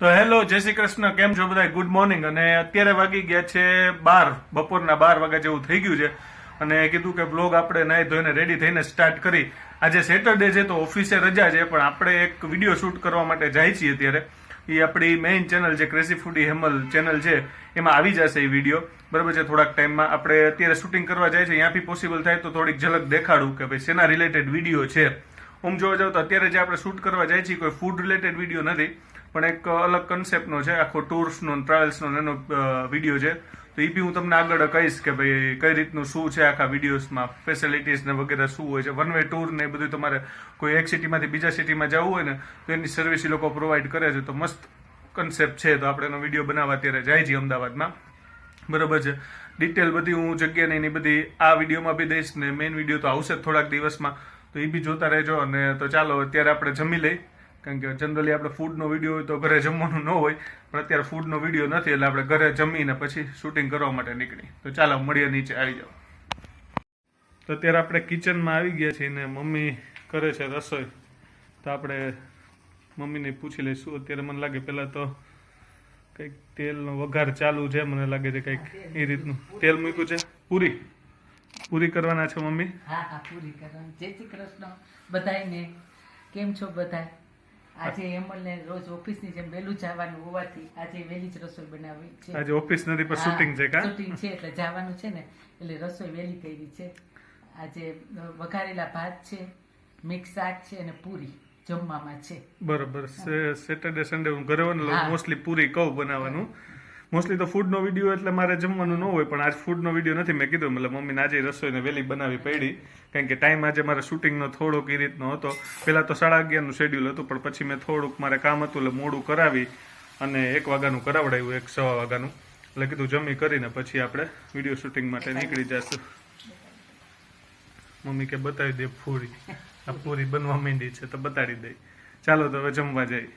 તો હેલો, જય શ્રી કૃષ્ણ. કેમ છો બધા ગુડ મોર્નિંગ અને અત્યારે વાગી ગયા છે બાર, બપોરના બાર વાગ્યા જેવું થઈ ગયું છે. અને કીધું કે બ્લોગ આપણે નાહી ધોઈને રેડી થઈને સ્ટાર્ટ કરી. આજે સેટરડે છે તો ઓફિસે રજા છે, પણ આપણે એક વીડિયો શૂટ કરવા માટે જાય છીએ અત્યારે. એ આપણી મેઇન ચેનલ જે ક્રેસી ફૂડી હેમલ ચેનલ છે. એમાં આવી જશે એ વીડિયો બરાબર છે, થોડાક ટાઈમમાં આપણે અત્યારે શૂટિંગ કરવા જાય છે. અહીંયાથી પોસિબલ થાય તો થોડીક ઝલક દેખાડું કે ભાઈ શેના રિલેટેડ વીડિયો છે. આમ જોવા જાવ તો અત્યારે જે આપણે શૂટ કરવા જાય છીએ, કોઈ ફૂડ રિલેટેડ વીડિયો નથી. પણ એક અલગ કન્સેપ્ટનો છે, આખો ટૂર્સનો ટ્રાવેલ્સનો એનો વીડિયો છે. તો એ બી હું તમને આગળ કહીશ કે ભાઈ કઈ રીતનું શું છે આખા વિડીયોઝમાં ફેસિલિટીઝ ને વગેરે શું હોય છે. વન વે ટૂર ને બધું તમારે કોઈ એક સિટીમાંથી બીજા સિટીમાં જવું હોય ને, તો એની સર્વિસ એ લોકો પ્રોવાઈડ કરે છે. તો મસ્ત કન્સેપ્ટ છે. તો આપણે એનો વીડિયો બનાવવા અત્યારે જાય છીએ અમદાવાદમાં. બરોબર છે. ડિટેલ બધી હું જગ્યાની એની બધી આ વિડીયોમાં બી દઈશ ને મેઇન વીડિયો તો આવશે થોડાક દિવસમાં. તો એ બી જોતા રહેજો અને તો ચાલો અત્યારે આપણે જમી લઈ. કારણ કે જનરલી આપણે ફૂડનો વીડિયો હોય તો ઘરે જમવાનું ન હોય, પણ અત્યારે ફૂડનો વીડિયો નથી, એટલે આપણે ઘરે જમીને પછી શૂટિંગ કરવા માટે નીકળી. તો ચાલો મળીએ નીચે, આવી જાઓ. તો અત્યારે આપણે કિચનમાં આવી ગયા છીએ ને મમ્મી કરે છે રસોઈ. તો આપણે મમ્મીને પૂછી લઈશું. અત્યારે મને લાગે પહેલાં તો કંઈક તેલનો વઘાર ચાલુ છે, મને લાગે છે કંઈક એ રીતનું. તેલ મૂક્યું છે? પૂરી? પૂરી કરવાના છે મમ્મી? હા હા, પૂરી કરવાની. જય શ્રી કૃષ્ણ. બધાને કેમ છો બધાય? આજે એમલને રોજ ઓફિસની જેમ વહેલું જવાનું હોવાથી આજે વહેલી જ રસોઈ બનાવી છે. આજે ઓફિસ નથી પણ શૂટિંગ છે કા? શૂટિંગ છે એટલે જવાનું છે ને એટલે રસોઈ વહેલી કરી છે. આજે વઘારેલા ભાત છે મિક્સ શાક છે અને પૂરી જમવામાં છે. બરોબર. સેટરડે સન્ડે હું ઘરે મોસ્ટલી પૂરી કહું બનાવવાનું. મોસ્ટલી તો ફૂડનો વીડિયો એટલે મારે જમવાનું ન હોય પણ આજ ફૂડનો વીડિયો નથી મેં કીધું. મતલબ મમ્મીને આજે રસોઈને વહેલી બનાવી પડી. કારણ કે ટાઈમ આજે મારે શૂટિંગનો થોડોક એ રીતનો હતો. પહેલાં તો સાડા અગિયારનું શેડ્યુલ હતું પણ પછી મેં થોડુંક મારે કામ હતું એટલે મોડું કરાવી અને એક વાગ્યાનું કરાવડાવ્યું એક સવા વાગ્યાનું. એટલે કીધું જમી કરીને પછી આપણે વીડિયો શૂટિંગ માટે નીકળી જશું. મમ્મી કે બતાવી દે પૂરી. આ પૂરી બનવા માંડી છે તો બતાડી દઈ ચાલો તો હવે જમવા જઈએ.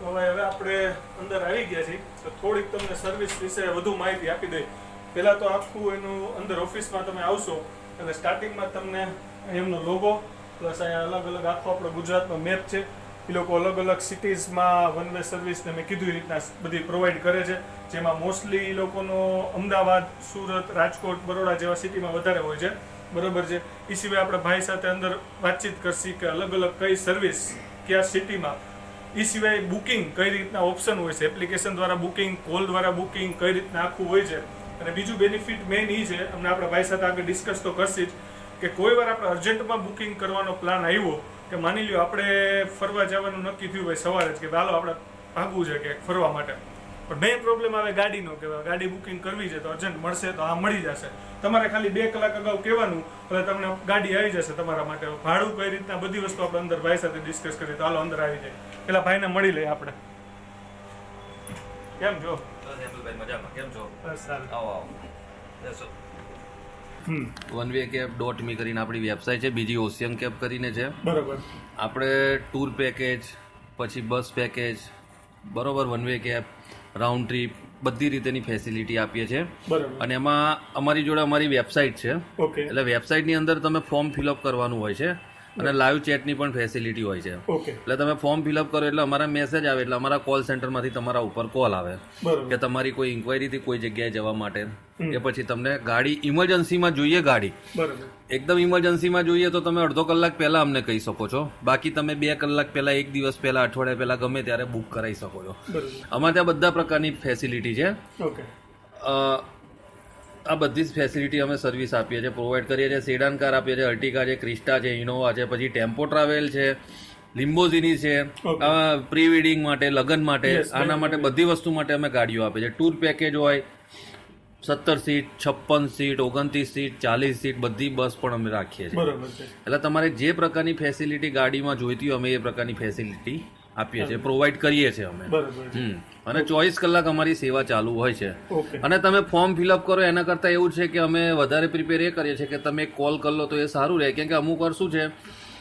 તો હવે હવે આપણે અંદર આવી ગયા છીએ. તો થોડીક તમને સર્વિસ વિશે વધુ માહિતી આપી દઈ. પહેલાં તો આખું એનું અંદર ઓફિસમાં તમે આવશો, એટલે સ્ટાર્ટિંગમાં તમને એમનો લોગો પ્લસ અહીંયા અલગ અલગ આખો આપણો ગુજરાતનો મેપ છે. એ લોકો અલગ અલગ સિટીઝમાં વન વે સર્વિસને મેં કીધું એ રીતના બધી પ્રોવાઈડ કરે છે. જેમાં મોસ્ટલી એ લોકોનો અમદાવાદ, સુરત, રાજકોટ, બરોડા જેવા સિટીમાં વધારે હોય છે. બરોબર છે? એ સિવાય આપણે ભાઈ સાથે અંદર વાતચીત કરશી કે અલગ અલગ કઈ સર્વિસ કયા સિટીમાં એ સિવાય બુકિંગ કઈ રીતના ઓપ્શન હોય છે? એપ્લિકેશન દ્વારા બુકિંગ કોલ દ્વારા બુકિંગ કઈ રીતના આખું હોય છે? અને બીજું બેનિફિટ મેઇન એ છે, અમને આપણા ભાઈ સાથે આગળ ડિસ્કસ તો કરશી જ, કે કોઈ વાર આપણે અર્જન્ટમાં બુકિંગ કરવાનો પ્લાન આવ્યો, કે માની લ્યો આપણે ફરવા જવાનું નક્કી થયું હોય સવારે જ, કે હાલો આપણે ભાગવું છે કે ફરવા માટે. પણ મેઇન પ્રોબ્લેમ આવે ગાડીનો કે ગાડી બુકિંગ કરવી છે તો અર્જન્ટ મળશે તો આ મળી જશે. તમારે ખાલી બે કલાક અગાઉ કહેવાનું એટલે તમને ગાડી આવી જશે તમારા માટે. ભાડું કઈ રીતના બધી વસ્તુ આપણે અંદર ભાઈ સાથે ડિસ્કસ કરીએ તો હાલો અંદર આવી જાય. પેલા ભાઈને મળી લઈએ આપણે. કેમ છો? મજામાં. કેમ છો? બસ સારું. આવો આવો. બેસો. હમ. One way cab dot me કરીને આપણી વેબસાઇટ છે બીજી ઓશિયન કેબ કરીને છે. બરોબર. આપણે ટૂર પેકેજ પછી બસ પેકેજ બરોબર one way cab round trip બધી રીતેની ફેસિલિટી આપીએ છીએ. અને એમાં અમારી જોડે અમારી વેબસાઇટ છે. એટલે વેબસાઇટની અંદર તમે ફોર્મ ફિલઅપ કરવાનું હોય છે. અને લાઈવ ચેટની પણ ફેસિલિટી હોય છે. એટલે તમે ફોર્મ ફિલઅપ કરો એટલે અમારા મેસેજ આવે એટલે અમારા કોલ સેન્ટરમાંથી તમારા ઉપર કોલ આવે. કે તમારી કોઈ ઇન્ક્વાયરીથી કોઈ જગ્યાએ જવા માટે. કે પછી તમને ગાડી ઇમરજન્સીમાં જોઈએ ગાડી. બરોબર. એકદમ ઇમરજન્સીમાં જોઈએ તો તમે અડધો કલાક પહેલા અમને કહી શકો છો. બાકી તમે બે કલાક પહેલા એક દિવસ પહેલા અઠવાડિયા પહેલા ગમે ત્યારે બુક કરાવી શકો છો. અમારે ત્યાં બધા પ્રકારની ફેસિલિટી છે. આ બધી જ ફેસિલિટી અમે સર્વિસ આપીએ છીએ પ્રોવાઈડ કરીએ છીએ. સેડાન કાર આપીએ છીએ અર્ટિકા છે ક્રિસ્ટા છે ઇનોવા છે પછી ટેમ્પો ટ્રાવેલ છે લિમ્બોઝિની છે. પ્રી વેડિંગ માટે લગ્ન માટે આના માટે બધી વસ્તુ માટે અમે ગાડીઓ આપીએ છીએ. ટૂર પેકેજ હોય સત્તર સીટ છપ્પન સીટ ઓગણત્રીસ સીટ ચાલીસ સીટ બધી બસ પણ અમે રાખીએ છીએ. એટલે તમારે જે પ્રકારની ફેસિલિટી ગાડીમાં જોઈતી હોય અમે એ પ્રકારની ફેસિલિટી આપીએ છીએ પ્રોવાઈડ કરીએ છીએ અમે. હમ. અને ચોવીસ કલાક અમારી સેવા ચાલુ હોય છે. અને તમે ફોર્મ ફિલઅપ કરો એના કરતાં એવું છે કે અમે વધારે પ્રિપેર એ કરીએ છીએ કે તમે કોલ કરી લો તો એ સારું રહે. કેમ કે અમુક વાર શું છે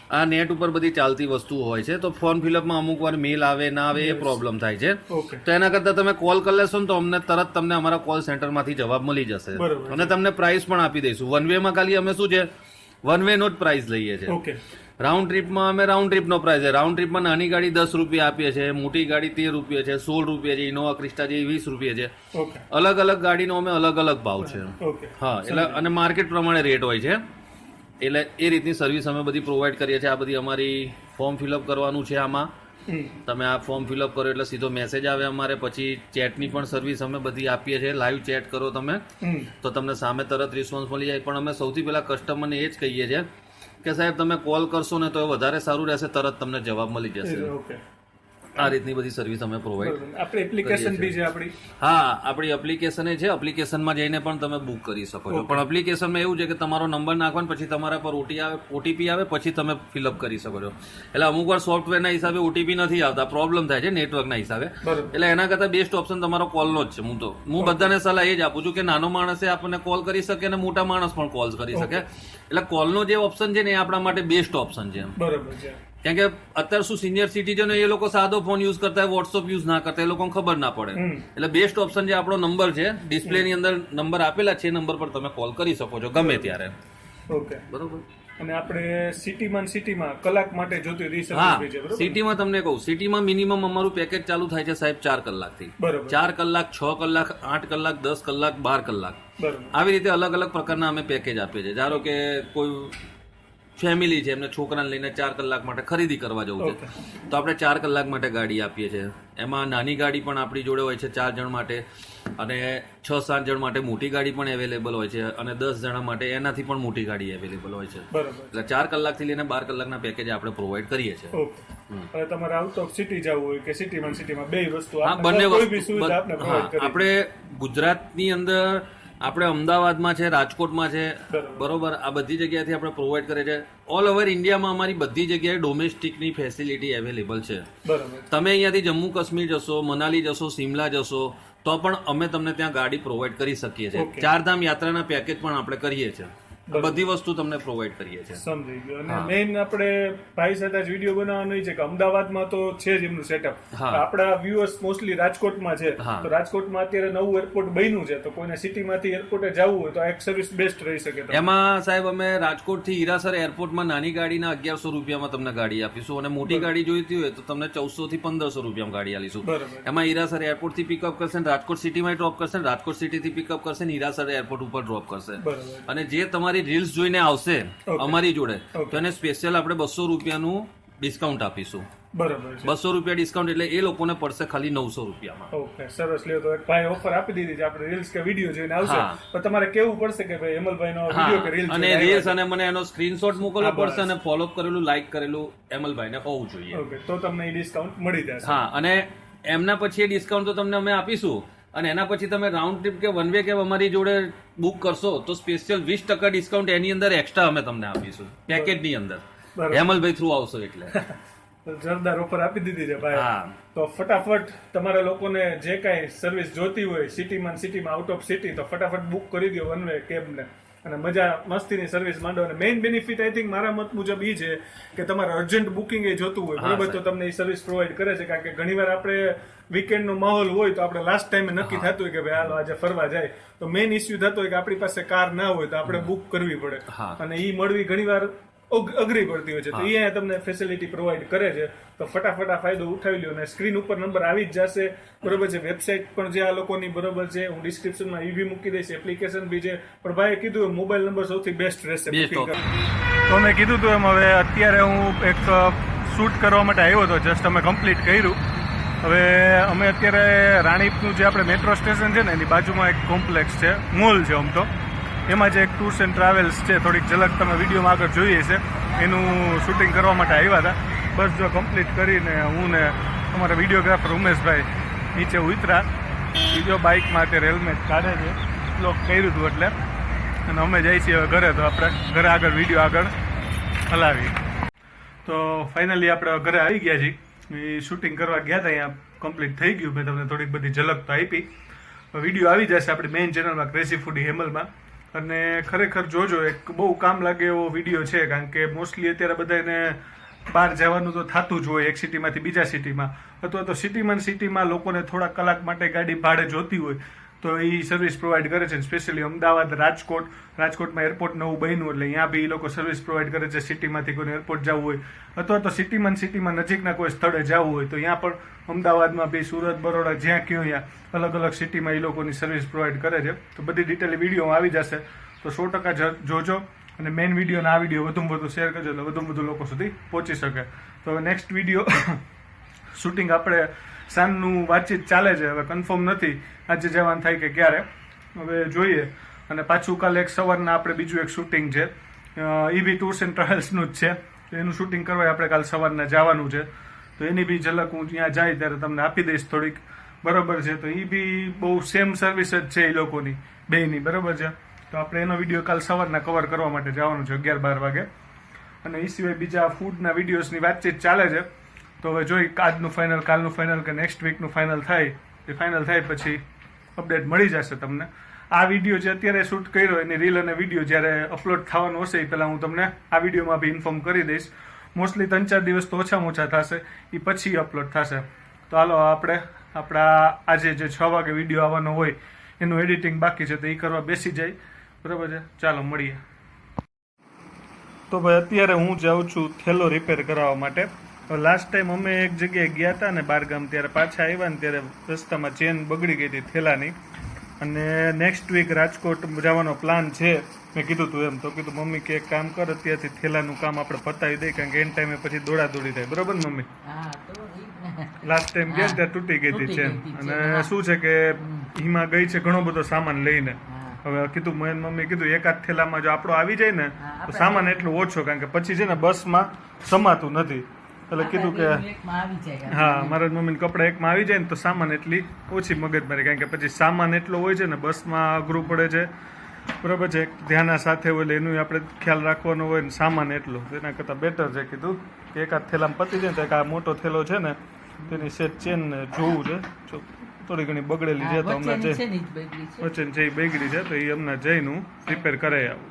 આ નેટ ઉપર બધી ચાલતી વસ્તુઓ હોય છે તો ફોર્મ ફિલઅપમાં અમુક વાર મેલ આવે ના આવે એ પ્રોબ્લેમ થાય છે. તો એના કરતાં તમે કોલ કરી લેશો ને તો અમને તરત તમને અમારા કોલ સેન્ટરમાંથી જવાબ મળી જશે. અને તમને પ્રાઇસ પણ આપી દઈશું. વન વેમાં ખાલી અમે શું છે વન વે નો જ પ્રાઇસ લઈએ છીએ. રાઉન્ડ ટ્રીપમાં અમે રાઉન્ડ ટ્રીપનો પ્રાઇસ છે. રાઉન્ડ ટ્રીપમાં નાની ગાડી દસ રૂપિયા આપીએ છીએ મોટી ગાડી તેર રૂપિયા છે સોળ રૂપિયા છે ઇનોવા ક્રિસ્ટા જેવી વીસ રૂપિયા છે. અલગ અલગ ગાડીનો અમે અલગ અલગ ભાવ છે. હા એટલે અને માર્કેટ પ્રમાણે રેટ હોય છે. એટલે એ રીતની સર્વિસ અમે બધી પ્રોવાઈડ કરીએ છીએ. આ બધી અમારી ફોર્મ ફિલઅપ કરવાનું છે આમાં. તમે આ ફોર્મ ફિલઅપ કરો એટલે સીધો મેસેજ આવે અમારે. પછી ચેટની પણ સર્વિસ અમે બધી આપીએ છીએ. લાઈવ ચેટ કરો તમે. તો તમને સામે તરત રિસ્પોન્સ મળી જાય. પણ અમે સૌથી પહેલા કસ્ટમરને એ જ કહીએ છીએ કે સાહેબ, તમે કોલ કરશો ને તો એ વધારે સારું રહેશે, તરત તમને જવાબ મળી જશે. ઓકે. આ રીતની બધી સર્વિસ અમે પ્રોવાઈડ આપણી એપ્લિકેશન બી છે આપણી. હા આપણી એપ્લિકેશન એ છે. એપ્લિકેશનમાં જઈને પણ તમે બુક કરી શકો છો. પણ એપ્લિકેશનમાં એવું છે કે તમારો નંબર નાખવાનો પછી તમારા પર ઓટી આવે ઓટીપી આવે પછી તમે ફિલઅપ કરી શકો છો. એટલે અમુક વાર સોફ્ટવેરના હિસાબે ઓટીપી નથી આવતા. પ્રોબ્લેમ થાય છે નેટવર્કના હિસાબે. એટલે એના કરતાં બેસ્ટ ઓપ્શન તમારો કોલનો જ છે. હું તો હું બધાને સલાહ એ જ આપું છું કે નાનો માણસે આપણને કોલ કરી શકે અને મોટા માણસ પણ કોલ કરી શકે. એટલે કોલનો જે ઓપ્શન છે ને એ આપણા માટે બેસ્ટ ઓપ્શન છે બરાબર છે. કેમ કે અત્યારે શું સિનિયર સિટીઝન એ લોકો સાદો ફોન યુઝ કરતા હોય વોટ્સઅપ યુઝ ના કરતા એ લોકોને ખબર ના પડે. એટલે બેસ્ટ ઓપ્શન જે આપણો નંબર છે ડિસ્પ્લે ની અંદર નંબર આપેલા છે એ નંબર પર તમે કોલ કરી શકો છો ગમે ત્યારે. ઓકે. બરોબર? અને આપણે સિટીમાં સિટીમાં કલાક માટે જોતી રિસર્ચ હા સિટીમાં તમને કહું સિટીમાં મિનિમમ અમારું પેકેજ ચાલુ થાય છે સાહેબ ચાર કલાકથી. ચાર કલાક છ કલાક આઠ કલાક દસ કલાક બાર કલાક. આવી રીતે અલગ અલગ પ્રકારના અમે પેકેજ આપીએ છીએ. ધારો કે કોઈ ફેમિલી છે એમને છોકરાને લઈને ચાર કલાક માટે ખરીદી કરવા જવું છે. તો આપણે ચાર કલાક માટે ગાડી આપીએ છીએ. એમાં નાની ગાડી પણ આપણી જોડે હોય છે ચાર જણ માટે. અને છ સાત જણ માટે મોટી ગાડી પણ અવેલેબલ હોય છે અને દસ જણા માટે એનાથી પણ મોટી ગાડી અવેલેબલ હોય છે. એટલે ચાર કલાકથી લઈને બાર કલાકના પેકેજ આપણે પ્રોવાઈડ કરીએ છીએ. તમારે આઉટ ઓફ સિટી જવું હોય કે સિટીમાં સિટીમાં બે વસ્તુ બંને આપણે ગુજરાતની અંદર આપણે અમદાવાદમાં છે રાજકોટમાં છે બરોબર. આ બધી જગ્યાએથી આપણે પ્રોવાઈડ કરીએ છીએ ઓલ ઓવર ઇન્ડિયામાં અમારી બધી જગ્યાએ ડોમેસ્ટિકની ફેસિલિટી અવેલેબલ છે. તમે અહીંયાથી જમ્મુ કાશ્મીર જશો મનાલી જશો સિમલા જશો તો પણ અમે તમને ત્યાં ગાડી પ્રોવાઈડ કરી શકીએ છીએ. ચારધામ યાત્રાના પેકેજ પણ આપણે કરીએ છીએ. બધી વસ્તુ તમને પ્રોવાઈડ કરીએ છીએ. સમજી ગયો. અને મેઇન આપણે ભાઈ સાથે જ વીડિયો બનાવવાનો છે કે અમદાવાદમાં તો છે જ એમનું સેટઅપ આપણા વ્યુઅર્સ મોસ્ટલી રાજકોટમાં છે. તો રાજકોટમાં અત્યારે નવું એરપોર્ટ બન્યું છે. તો કોઈને સિટીમાંથી એરપોર્ટે જવું હોય તો આ એક સર્વિસ બેસ્ટ રહી શકે એમાં સાહેબ અમે રાજકોટથી હીરાસર એરપોર્ટમાં નાની ગાડીના અગિયારસો રૂપિયામાં તમને ગાડી આપીશું અને મોટી ગાડી જોઈતી હોય તો તમને ચૌદસો થી પંદરસો રૂપિયામાં ગાડી આપીશું એમાં હીરાસર એરપોર્ટથી પિકઅપ કરશે રાજકોટ સિટીમાં ડ્રોપ કરશે રાજકોટ સિટી થી પિકઅપ કરશે હીરાસર એરપોર્ટ ઉપર ડ્રોપ કરશે. અને જે તમારી રીલ્સ જોઈને આવશે અમારી જોડે. તો એને સ્પેશિયલ આપણે બસો રૂપિયાનું ડિસ્કાઉન્ટ આપીશું. બરાબર બસો રૂપિયા ડિસ્કાઉન્ટ એટલે એ લોકોને પડશે ખાલી નવસો રૂપિયામાં. ઓકે સરસ. લ્યો તો ભાઈ ઓફર આપી દીધી છે. આપણે રીલ્સ કે વીડિયો જોઈને આવશે. પણ તમારે કેવું પડશે કે ભાઈ એમલભાઈ નો વીડિયો કે રીલ્સ અને રીલ્સ અને મને એનો સ્ક્રીનશોટ મોકલવો પડશે અને ફોલો કરેલું લાઈક કરેલું એમલભાઈને હોવું જોઈએ. ઓકે તો તમને એ ડિસ્કાઉન્ટ મળી જશે. હા અને એમના પછી એ ડિસ્કાઉન્ટ તો તમને અમે આપીશું. અને એના પછી તમે રાઉન્ડ ટ્રીપ કે વન વે કે અમારી જોડે બુક કરશો તો સ્પેશિયલ વીસ ટકા ડિસ્કાઉન્ટ એની અંદર એક્સ્ટ્રા અમે તમને આપીશું. પેકેજની અંદર. હેમલભાઈ થ્રુ આવશો એટલે. જરદાર ઓફર આપી દીધી છે ભાઈ. હા. તો ફટાફટ તમારા લોકોને જે કાંઈ સર્વિસ જોતી હોય સિટીમાં સિટીમાં આઉટ ઓફ સિટી તો ફટાફટ બુક કરી દો વન વે કેબને અને મજા મસ્તીની સર્વિસ માંડો. અને મેઇન બેનિફિટ આઈ થિંક મારા મત મુજબ એ છે કે તમારે અર્જન્ટ બુકિંગ એ જોતું હોય. બરોબર? તો તમને એ સર્વિસ પ્રોવાઈડ કરે છે. કારણ કે ઘણીવાર આપણે વીકેન્ડનો માહોલ હોય તો આપણે લાસ્ટ ટાઈમે નક્કી થતું હોય કે ભાઈ હાલો આજે ફરવા જાય. તો મેઇન ઇસ્યુ થતો હોય કે આપણી પાસે કાર ના હોય તો આપણે બુક કરવી પડે. અને એ મળવી ઘણીવાર અઘરી પડતી હોય છે. તો એ અહીંયા તમને ફેસિલિટી પ્રોવાઈડ કરે છે. તો ફટાફટ આ ફાયદો ઉઠાવી લ્યો અને સ્ક્રીન ઉપર નંબર આવી જ જશે. બરોબર છે? વેબસાઇટ પણ જે આ લોકોની બરોબર છે હું ડિસ્ક્રિપ્શનમાં એ બી મૂકી દઈશ. એપ્લિકેશન બી છે. પણ ભાઈએ કીધું મોબાઈલ નંબર સૌથી બેસ્ટ રહેશે. તો. મેં કીધું હતું એમ હવે અત્યારે હું એક શૂટ કરવા માટે આવ્યો હતો જસ્ટ અમે કમ્પ્લીટ કર્યું. હવે અમે અત્યારે રાણીપનું જે આપણે મેટ્રો સ્ટેશન છે ને એની બાજુમાં એક કોમ્પ્લેક્સ છે. મોલ છે આમ તો. એમાં જે એક ટૂર્સ એન્ડ ટ્રાવેલ્સ છે, થોડીક ઝલક તમે વિડીયોમાં આગળ જોઈએ છે. એનું શૂટિંગ કરવા માટે આવ્યા હતા. બસ જો કમ્પ્લીટ કરીને હું ને અમારા વિડીયોગ્રાફર ઉમેશભાઈ નીચે ઉતરા બીજો બાઇકમાં અત્યારે હેલ્મેટ કાઢે છે. લોક કર્યું હતું એટલે. અને અમે જઈએ છીએ હવે ઘરે, તો આપણે ઘરે આગળ વીડિયો આગળ હલાવી તો ફાઇનલી આપણે ઘરે આવી ગયા છીએ. શૂટિંગ કરવા ગયા હતા અહીંયા. કમ્પ્લીટ થઈ ગયું. મેં તમને થોડીક બધી ઝલક તો આપી. વીડિયો આવી જશે આપણી મેઇન ચેનલમાં ક્રેઝી ફૂડી હેમલમાં અને ખરેખર જોજો, એક બહુ કામ લાગે એવો વીડિયો છે, કારણ કે મોસ્ટલી અત્યારે બધાને બહાર જવાનું તો થતું જ હોય એક સિટીમાંથી બીજા સિટીમાં અથવા તો સિટીમાં સિટીમાં લોકોને થોડા કલાક માટે ગાડી ભાડે જોતી હોય. તો એ સર્વિસ પ્રોવાઈડ કરે છે સ્પેશિયલી અમદાવાદ, રાજકોટ. રાજકોટમાં એરપોર્ટ નવું બન્યું એટલે અહીંયા બી એ લોકો સર્વિસ પ્રોવાઈડ કરે છે. સિટીમાંથી કોઈને એરપોર્ટ જવું હોય અથવા તો સિટીમાં સિટીમાં નજીકના કોઈ સ્થળે જવું હોય તો અહીંયા પણ અમદાવાદમાં બી સુરત, બરોડા જ્યાં ક્યાં અહીંયા અલગ અલગ સિટીમાં એ લોકોની સર્વિસ પ્રોવાઈડ કરે છે. તો બધી ડિટેલ વિડીયોમાં આવી જશે. તો સો ટકા જોજો અને મેઇન વીડિયો આ વીડિયો વધુમાં વધુ શેર કરજો એટલે વધુમાં વધુ લોકો સુધી પહોંચી શકે. તો નેક્સ્ટ વીડિયો શૂટિંગ આપણે સાંજનું વાતચીત ચાલે છે, હવે કન્ફર્મ નથી આજે જવાનું થાય કે ક્યારે. હવે જોઈએ. અને પાછું કાલે એક સવારના આપણે બીજું એક શૂટિંગ છે. ઈવી ટૂર્સ એન્ડ ટ્રાવેલ્સનું જ છે. એનું શૂટિંગ કરવા આપણે કાલ સવારના જવાનું છે. તો એની બી ઝલક હું ત્યાં જાય ત્યારે તમને આપી દઈશ થોડીક. બરોબર છે? તો એ બી બહુ સેમ સર્વિસ જ છે એ લોકોની બેની બરોબર છે? તો આપણે એનો વીડિયો કાલ સવારના કવર કરવા માટે જવાનું છે અગિયાર બાર વાગે. અને એ સિવાય બીજા ફૂડના વિડીયોઝની વાતચીત ચાલે છે. તો હવે જોઈ આજનું ફાઇનલ કાલનું ફાઇનલ કે નેક્સ્ટ વીકનું ફાઇનલ થાય. એ ફાઇનલ થાય પછી અપડેટ મળી જશે તમને. આ વીડિયો જે અત્યારે શૂટ કર્યો, એની રીલ અને વીડિયો જ્યારે અપલોડ થવાનું હશે, એ પહેલાં હું તમને આ વિડીયોમાં બી ઇન્ફોર્મ કરી દઈશ. મોસ્ટલી ત્રણ ચાર દિવસ તો ઓછામાં ઓછા થશે, એ પછી અપલોડ થશે. તો હાલો, આપણે આપણા આજે જે છ વાગે વીડિયો આવવાનો હોય, એનું એડિટિંગ બાકી છે, તો એ કરવા બેસી જાય. બરાબર છે? ચાલો, મળીએ. તો ભાઈ, અત્યારે હું જાઉં છું થેલો રિપેર કરાવવા માટે. લાસ્ટ ટાઈમ અમે એક જગ્યાએ ગયા હતા ને બારગામ ત્યારે પાછા આવ્યા ને ત્યારે રસ્તામાં ચેન બગડી ગઈ હતી થેલાની. અને નેક્સ્ટ વીક રાજકોટ જવાનો પ્લાન છે. મેં કીધું તું એમ તો કીધું મમ્મી કે કામ કર અત્યારથી થેલાનું કામ આપણે પતાવી દઈએ કારણ કે એન ટાઈમે પછી દોડાદોડી થાય. બરોબર ને મમ્મી. લાસ્ટ ટાઈમ ગયા ત્યાં તૂટી ગઈ હતી ચેન. અને શું છે કે હિમા. ગઈ છે ઘણો બધો સામાન લઈને. હવે કીધું મેં મમ્મી કીધું એકાદ થેલામાં જો આપણો આવી જાય ને તો સામાન એટલો ઓછો કારણ કે પછી છે ને બસમાં સમાતું નથી. એટલે કીધું કે હા મારા મમ્મીને કપડાં એકમાં આવી જાય ને તો સામાન એટલી ઓછી મગજમારી કારણ કે પછી સામાન એટલો હોય છે ને બસમાં અઘરું પડે છે. બરાબર છે ધ્યાના સાથે હોય એટલે એનું આપણે ખ્યાલ રાખવાનો હોય ને સામાન એટલો. એના કરતાં બેટર છે કીધું. કે એકાદ થેલામાં પતી જાય ને તો એક આ મોટો થેલો છે ને તેની સેટ ચેન ને જોવું છે. જો થોડી ઘણી બગડેલી છે તો હમણાં જે. વચન છે. એ બગડી છે તો એ હમણાં જઈને રિપેર કરાવી આવું.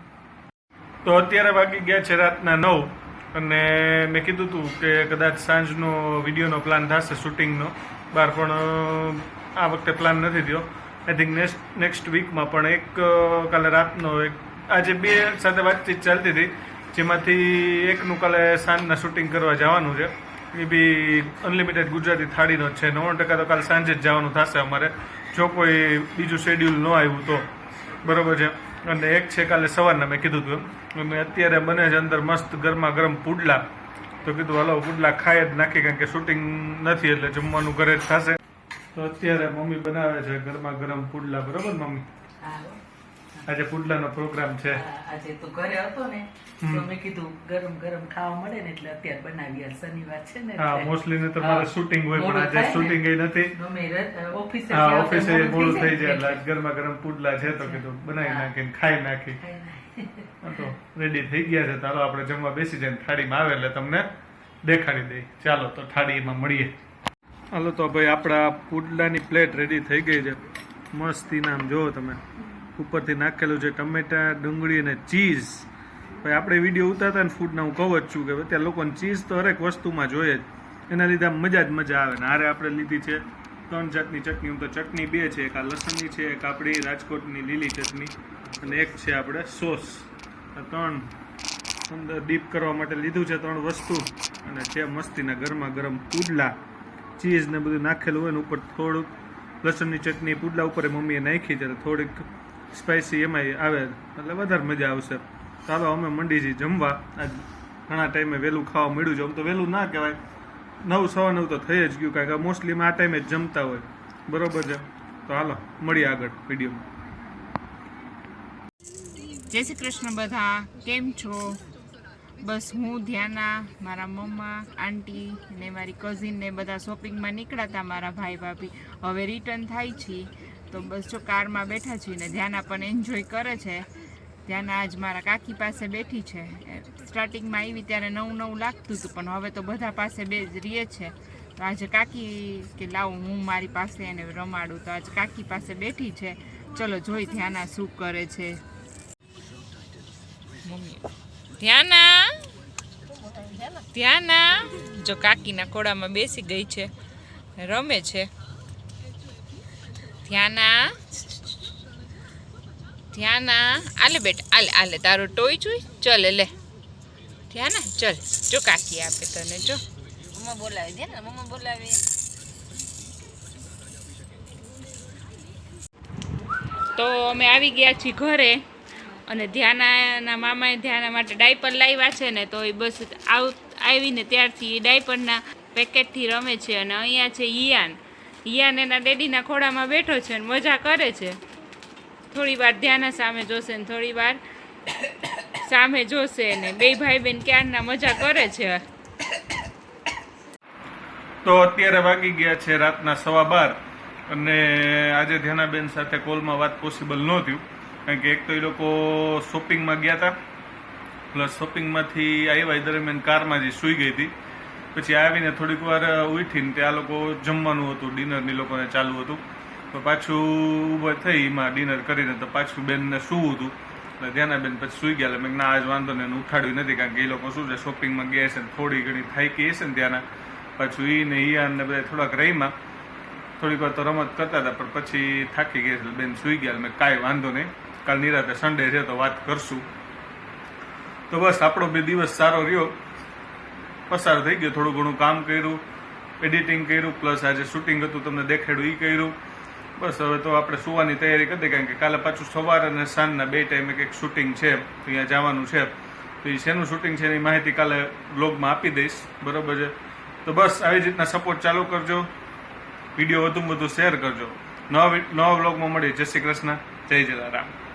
તો અત્યારે વાગી ગયા છે રાતના નવ. અને મેં કીધું હતું કે કદાચ સાંજનો વિડીયોનો પ્લાન થશે, શૂટિંગનો. બહાર પણ આ વખતે પ્લાન નથી થયો. આઈ થિંક નેક્સ્ટ નેક્સ્ટ વીકમાં પણ એક કાલે રાતનો એક, આજે બે સાથે વાતચીત ચાલતી હતી, જેમાંથી એકનું કાલે સાંજના શૂટિંગ કરવા જવાનું છે. એ બી અનલિમિટેડ ગુજરાતી થાળીનો જ છે. નવ્વાણું ટકા તો કાલે સાંજે જ જવાનું થશે અમારે. જો કોઈ બીજું શેડ્યુલ ન આવ્યું તો. બરોબર છે. અને એક છે કાલે સવારના મેં કીધું એમ અને અત્યારે બને છે અંદર મસ્ત ગરમા ગરમ પુડલા. તો કીધું, હાલો, પુડલા ખાય જ નાખી કારણ કે શૂટિંગ નથી એટલે જમવાનું ઘરે જ થશે. તો અત્યારે મમ્મી બનાવે છે ગરમા ગરમ પુડલા. બરોબર મમ્મી? આજે પુડલાનો પ્રોગ્રામ છે. આજે તો ઘરે હતો ને તો મેં કીધું ગરમ ગરમ ખાવા મળે ને એટલે અત્યારે બનાવી શનિવાર છે ને હા મોસ્ટલી ને તમારે શૂટિંગ હોય પણ આજે શૂટિંગ એ નથી. ઓફિસે હા ઓફિસે મોડું થઈ જાય એટલે. ગરમા ગરમ પુડલા છે તો કીધું બનાવી નાખીને ખાઈ નાખી. તો રેડી થઈ ગયા છે. તારો આપણે જમવા બેસી જાય થાળીમાં આવે એટલે તમને દેખાડી દઈ. ચાલો તો થાળીમાં મળીએ. હાલો તો ભાઈ આપણા પુડલાની પ્લેટ રેડી થઈ ગઈ છે. મસ્તી નામ જોવો તમે. ઉપરથી નાખેલું છે ટમેટા, ડુંગળી અને ચીઝ. ભાઈ આપણે વીડિયો ઉતારતા ને ફૂડના હું કહું જ છું કે અત્યારે લોકોને ચીઝ તો હરેક વસ્તુમાં જોઈએ જ. એના લીધે મજા જ મજા આવે ને હારે આપણે લીધી છે ત્રણ જાતની ચટણી. હું તો ચટણી બે છે, એક આ લસણની છે, એક આપણી રાજકોટની લીલી ચટણી અને એક છે આપણે સોસ. ત્રણ અંદર ડીપ કરવા માટે લીધું છે ત્રણ વસ્તુ અને છે મસ્તીના ગરમા ગરમ પુડલા. ચીઝ ને બધું નાખેલું હોય ને ઉપર થોડુંક લસણની ચટણી, પુડલા ઉપર મમ્મીએ નાખી ત્યારે થોડીક સ્પાઇસી એમાંય આવે, એટલે વધારે મજા આવશે. ચાલો, અમે મંડીજી જમવા. આજ ઘણા ટાઈમે વહેલું ખાવા મળ્યું છે. આમ તો વહેલું ના કહેવાય. નવ, સવા નવ તો થઈ જ ગયું, કારણ કે મોસ્ટલી આ ટાઈમે જ જમતા હોય. બરોબર છે? તો હાલો, મળીએ આગળ વિડીયોમાં જય શ્રી કૃષ્ણ બધા. કેમ છો? બસ હું ધ્યાના, મારા મમ્મા, આંટી ને મારી કઝિન ને બધા શોપિંગમાં નીકળ્યા હતા મારા ભાઈ ભાભી હવે રિટર્ન થાય છે. તો બસ જો કારમાં બેઠા છીએ ને ધ્યાના પણ એન્જોય કરે છે. ધ્યાના આજ મારા કાકી પાસે બેઠી છે. સ્ટાર્ટિંગમાં આવી ત્યારે નવું નવું લાગતું હતું, પણ હવે તો બધા પાસે બે જ રીએ છે. તો આજે કાકી કે લાવું, હું મારી પાસે એને રમાડું. તો આજે કાકી પાસે બેઠી છે. ચલો જોઈ ધ્યાના શું કરે છે. ધ્યાના ધ્યાના જો કાકીના ખોડામાં બેસી ગઈ છે. રમે છે. ધ્યાના. ધ્યાના. આલે બેટા આલે આલે તારો ટોય જોઈ? ચલે લે. ધ્યાના ચલ. જો કાકી આપે તને જો. મમ્મા બોલાવી દે ને મમ્મા બોલાવી. તો અમે આવી ગયા છીએ ઘરે અને ધ્યાનાના મામાએ ધ્યાના માટે ડાયપર લાવ્યા છે ને તો એ બસ આવ આવીને ત્યારથી એ ડાયપરના પેકેટથી રમે છે અને અહીંયા છે ઈયાન. ઈયાન એના ડેડીના ખોળામાં બેઠો છે અને મજા કરે છે. થોડી વાર ધ્યાના સામે જોશે ને થોડી વાર સામે જોશે ને બે ભાઈ બેન ક્યારના મજા કરે છે. તો અત્યારે વાગી ગયા છે રાતના સવા બાર અને આજે ધ્યાનાબેન સાથે કોલમાં વાત પોસિબલ નહોતી કારણ કે એક તો એ લોકો શોપિંગમાં ગયા હતા પ્લસ શોપિંગમાંથી આવ્યા દરમિયાન કારમાં જે સૂઈ ગઈ હતી પછી આવીને થોડીક વાર ઉઠીને ત્યાં લોકો જમવાનું હતું ડિનરની લોકોને ચાલુ હતું. તો પાછું ઊભા થઈ એમાં ડિનર કરીને તો પાછું બેનને સૂવું હતું. એટલે ધ્યાનાબેન પછી સૂઈ ગયા. મેં ના, આજ વાંધો ને ઉઠાડ્યું નથી, કારણ કે એ લોકો શું છે શોપિંગમાં ગયા છે થોડી ઘણી થાકી હશે ને ત્યાંના. પાછું એ ને ઈયાન ને બધા થોડાક રહીમાં થોડીક વાર તો રમત કરતા હતા, પણ પછી થાકી ગયા એટલે બેન સૂઈ ગયા. મેં કાંઈ વાંધો નહીં, કાલ નિરાતે સન્ડે છે, તો વાત કરશું. તો બસ, આપણો બે દિવસ સારો રહ્યો. પસાર થઈ ગયો. થોડું ઘણું કામ કર્યું એડિટિંગ કર્યું પ્લસ આજે શૂટિંગ હતું, તમને દેખાડ્યું એ કર્યું. બસ હવે તો આપણે સુવાની તૈયારી કરી દઈએ, કારણ કે કાલે પાછું સવાર અને સાંજના બે ટાઈમે કંઈક શૂટિંગ છે, તો અહીંયા જવાનું છે. તો એ શેનું શૂટિંગ છે એની માહિતી કાલે બ્લોગમાં આપી દઈશ. બરાબર છે? તો બસ આવી રીતના સપોર્ટ ચાલુ કરજો. વીડિયો વધુમાં વધુ શેર કરજો. નવા નવા બ્લોગમાં મળી જય શ્રી કૃષ્ણ. જય જલારામ.